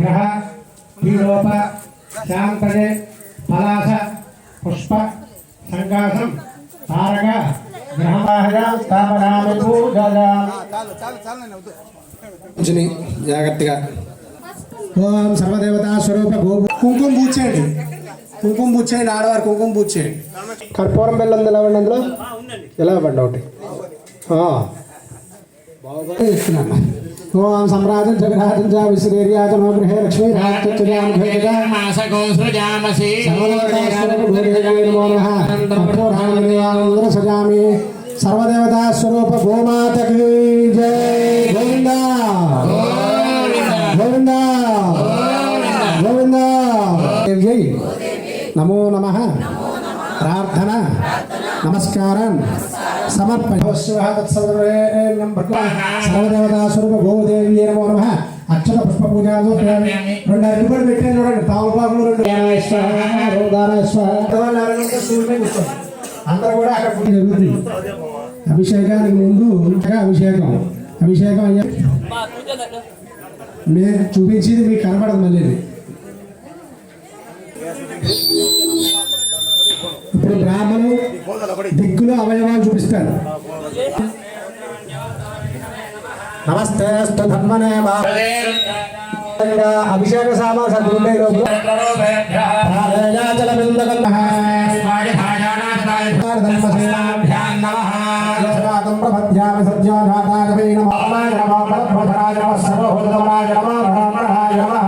గ్రహ ఈలోప శాంతడే పలాస పుష్ప సంకాసం తారక జాగ్రత్తగా. ఓం సర్వదేవతా స్వరూప కుంకుమ పూచేయండి. కుంకుమ పూచేయండి ఆడవారు కుంకుమ పూచేయండి. కర్పూరం బెల్లం నిలవండి అందులో? ఎలా ఇవ్వండి ఒకటి? ఆ. బాగా ఇస్తున్నాను ఓం సమ్రాజం జగరాజం జా విశ్రీర్యాజం గృహే లక్ష్మీ రాజం భేజగా మాసకో సృజామసి సజామి సర్వదేవతా స్వరూప గోమాతకి జై గోవింద గోవింద గోవింద జై నమో నమ ప్రార్థన నమస్కారం సమర్పణ సర్వదేవతా స్వరూప గోదేవి నమో నమ అక్షత పుష్ప పూజ రెండు అరటిపడి పెట్టాను చూడండి తామలపాకులు రెండు అందరూ కూడా అక్కడ పూజ జరుగుతుంది అభిషేకానికి ముందు అభిషేకం అభిషేకం అయ్యా నేను చూపించేది మీకు కనబడదు మళ్ళీ. ఇప్పుడు బ్రాహ్మణులు దిక్కులు అవయవాలు చూపిస్తారు. నమస్తే అస్తు ధర్మనే మా అభిషేక సామాన్ సర్దుకుంటే లోపల రాజాచల నమ నమ నమ నమ నమ నమ నమ నమ.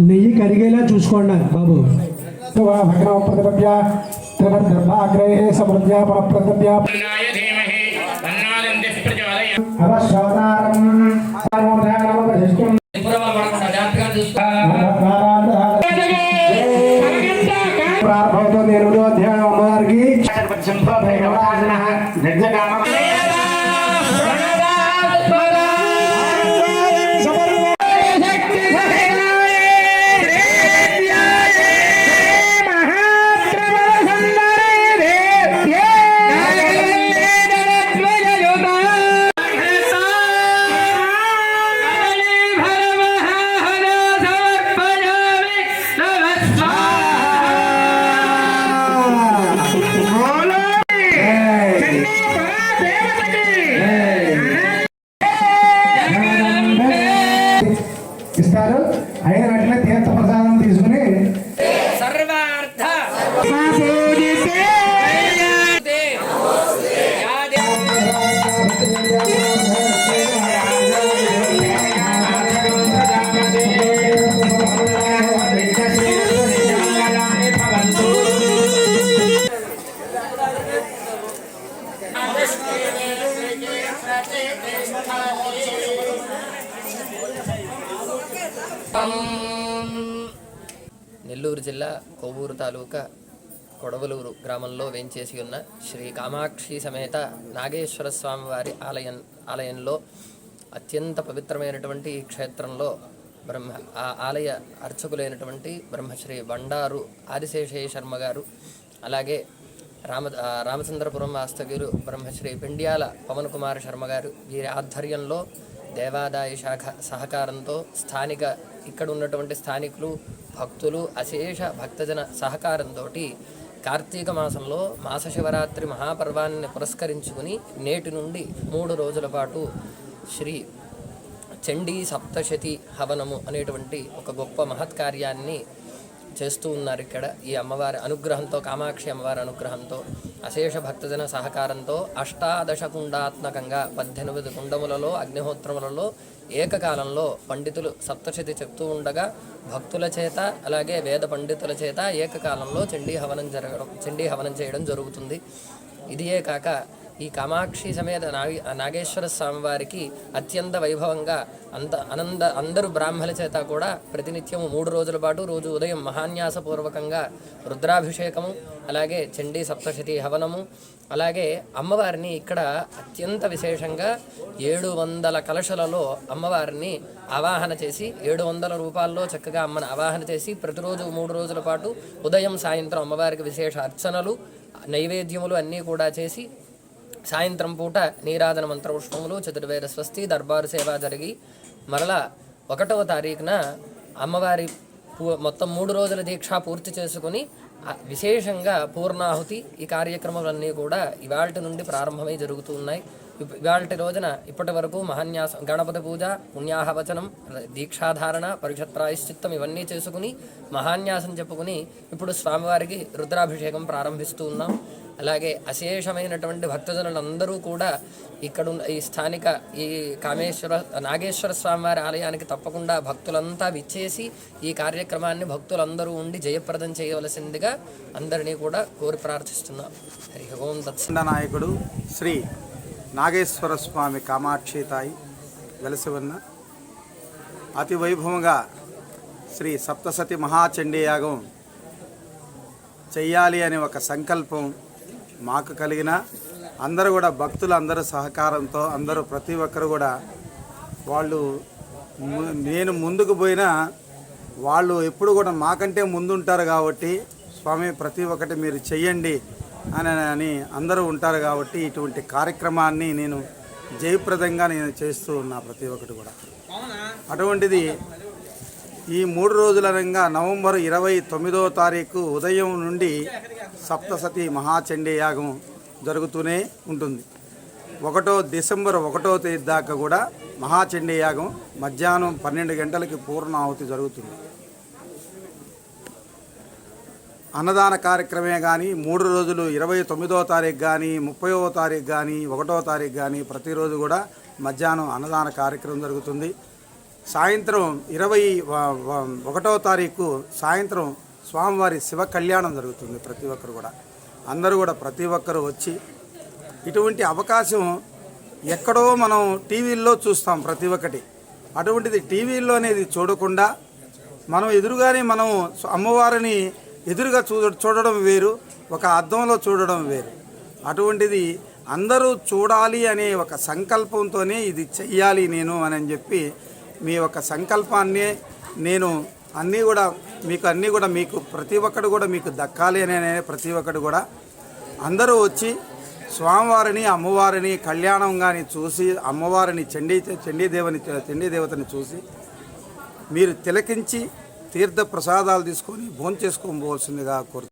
నెయ్యి కరిగేలా చూసుకోండి బాబు ప్రారంభమవుతుంది ఎనిమిదో అధ్యాయం అమ్మవారికి ఇస్తారు. అయిన వెంటనే తీర్థ ప్రసాదం తీసుకుని సర్వార్థ. కొవ్వూరు తాలూకా కొడవలూరు గ్రామంలో వేంచేసి ఉన్న శ్రీ కామాక్షి సమేత నాగేశ్వర స్వామి వారి ఆలయం ఆలయంలో అత్యంత పవిత్రమైనటువంటి ఈ క్షేత్రంలో బ్రహ్మ ఆ ఆలయ అర్చకులైనటువంటి బ్రహ్మశ్రీ బండారు ఆదిశేషయ్య శర్మ గారు అలాగే రామ రామచంద్రపురం వాస్తవ్యులు బ్రహ్మశ్రీ పిండియాల పవన్ కుమార్ శర్మ గారు వీరి ఆధ్వర్యంలో దేవాదాయ శాఖ సహకారంతో స్థానిక ఇక్కడ ఉన్నటువంటి స్థానికులు భక్తులు అశేష భక్తజన సహకారంతో కార్తీక మాసంలో మాస శివరాత్రి మహాపర్వాన్ని పురస్కరించుకుని నేటి నుండి మూడు రోజుల పాటు శ్రీ చండీ సప్తశతి హవనము అనేటువంటి ఒక గొప్ప మహత్కార్యాన్ని చేస్తూ ఉన్నారు ఇక్కడ ఈ అమ్మవారి అనుగ్రహంతో కామాక్షి అమ్మవారి అనుగ్రహంతో అశేష భక్తజన సహకారంతో అష్టాదశ కుండాత్మకంగా పద్దెనిమిది కుండములలో అగ్నిహోత్రములలో ఏకకాలంలో పండితులు సప్తశతి చెప్తూ ఉండగా భక్తుల చేత అలాగే వేద పండితుల చేత ఏకకాలంలో చండీ హవనం జరగడం చండీ హవనం చేయడం జరుగుతుంది. ఇదియే కాక ఈ కామాక్షి సమేత నాగి నాగేశ్వర స్వామి వారికి అత్యంత వైభవంగా అంత అనంద అందరు బ్రాహ్మల చేత కూడా ప్రతినిత్యము మూడు రోజుల పాటు రోజు ఉదయం మహాన్యాసపూర్వకంగా రుద్రాభిషేకము అలాగే చండీ సప్తశతి హవనము అలాగే అమ్మవారిని ఇక్కడ అత్యంత విశేషంగా ఏడు వందల కలశలలో అమ్మవారిని ఆవాహన చేసి ఏడు వందల రూపాల్లో చక్కగా అమ్మని ఆవాహన చేసి ప్రతిరోజు మూడు రోజుల పాటు ఉదయం సాయంత్రం అమ్మవారికి విశేష అర్చనలు నైవేద్యములు అన్నీ కూడా చేసి సాయంత్రం పూట నీరాజన మంత్రపుష్పములు చతుర్వేద స్వస్తి దర్బారు సేవ జరిగి మరలా ఒకటవ తారీఖున అమ్మవారి పూ- మొత్తం మూడు రోజుల దీక్ష పూర్తి చేసుకుని విశేషంగా పూర్ణాహుతి ఈ కార్యక్రమాలన్నీ కూడా ఇవాళ నుండి ప్రారంభమై జరుగుతూ ఉన్నాయి. ఇవాళ రోజున ఇప్పటి వరకు మహాన్యాసం గణపతి పూజ పుణ్యాహవచనం దీక్షాధారణ పరిషత్ ప్రాయశ్చిత్తం ఇవన్నీ చేసుకుని మహాన్యాసం చెప్పుకుని ఇప్పుడు స్వామివారికి రుద్రాభిషేకం ప్రారంభిస్తూ ఉన్నాం. అలాగే అశేషమైనటువంటి భక్తజనులందరూ కూడా ఇక్కడ ఈ స్థానిక ఈ కామేశ్వర నాగేశ్వర స్వామివారి ఆలయానికి తప్పకుండా భక్తులంతా విచ్చేసి ఈ కార్యక్రమాన్ని భక్తులందరూ ఉండి జయప్రదం చేయవలసిందిగా అందరినీ కూడా కోరి ప్రార్థిస్తున్నాం. హరి ఓం దత్సండ నాయకుడు శ్రీ నాగేశ్వర స్వామి కామాక్షి తాయి వెలసి ఉన్న అతి వైభవంగా శ్రీ సప్తసతి మహాచండీ యాగం చెయ్యాలి అనే ఒక సంకల్పం మాకు కలిగిన అందరూ కూడా భక్తులు అందరూ సహకారంతో అందరూ ప్రతి ఒక్కరు కూడా వాళ్ళు ము- నేను ముందుకు పోయినా వాళ్ళు ఎప్పుడు కూడా మాకంటే ముందుంటారు కాబట్టి స్వామి ప్రతి ఒక్కటి మీరు చెయ్యండి అని అని అందరూ ఉంటారు కాబట్టి ఇటువంటి కార్యక్రమాన్ని నేను జయప్రదంగా నేను చేస్తూ ఉన్నా ప్రతి ఒక్కటి కూడా. అటువంటిది ఈ మూడు రోజులనంగా నవంబర్ ఇరవై తొమ్మిదో తారీఖు ఉదయం నుండి సప్తసతి మహాచండీ యాగం జరుగుతూనే ఉంటుంది. ఒకటో డిసెంబర్ ఒకటో తేదీ దాకా కూడా మహాచండీ యాగం మధ్యాహ్నం పన్నెండు గంటలకి పూర్ణాహుతి జరుగుతుంది. అన్నదాన కార్యక్రమే కానీ మూడు రోజులు ఇరవై తొమ్మిదో తారీఖు కానీ ముప్పైవ తారీఖు కానీ ఒకటో తారీఖు కానీ ప్రతిరోజు కూడా మధ్యాహ్నం అన్నదాన కార్యక్రమం జరుగుతుంది. సాయంత్రం ఇరవై ఒకటో తారీఖు సాయంత్రం స్వామివారి శివ కళ్యాణం జరుగుతుంది ప్రతి ఒక్కరు కూడా. అందరూ కూడా ప్రతి ఒక్కరు వచ్చి ఇటువంటి అవకాశం ఎక్కడో మనం టీవీల్లో చూస్తాం ప్రతి ఒక్కటి. అటువంటిది టీవీల్లో అనేది చూడకుండా మనం ఎదురుగానే మనం అమ్మవారిని ఎదురుగా చూ చూడడం వేరు ఒక అర్థంలో చూడడం వేరు. అటువంటిది అందరూ చూడాలి అనే ఒక సంకల్పంతోనే ఇది చెయ్యాలి నేను అని చెప్పి మీ యొక్క సంకల్పాన్నే నేను అన్నీ కూడా మీకు అన్నీ కూడా మీకు ప్రతి ఒక్కడు కూడా మీకు దక్కాలి అనే ప్రతి ఒక్కడు కూడా అందరూ వచ్చి స్వామివారిని అమ్మవారిని కళ్యాణం కానీ చూసి అమ్మవారిని చండీ చండీదేవని చండీదేవతని చూసి మీరు తిలకించి తీర్థ ప్రసాదాలు తీసుకొని భోంచేసుకోబోవలసిందిగా కోరు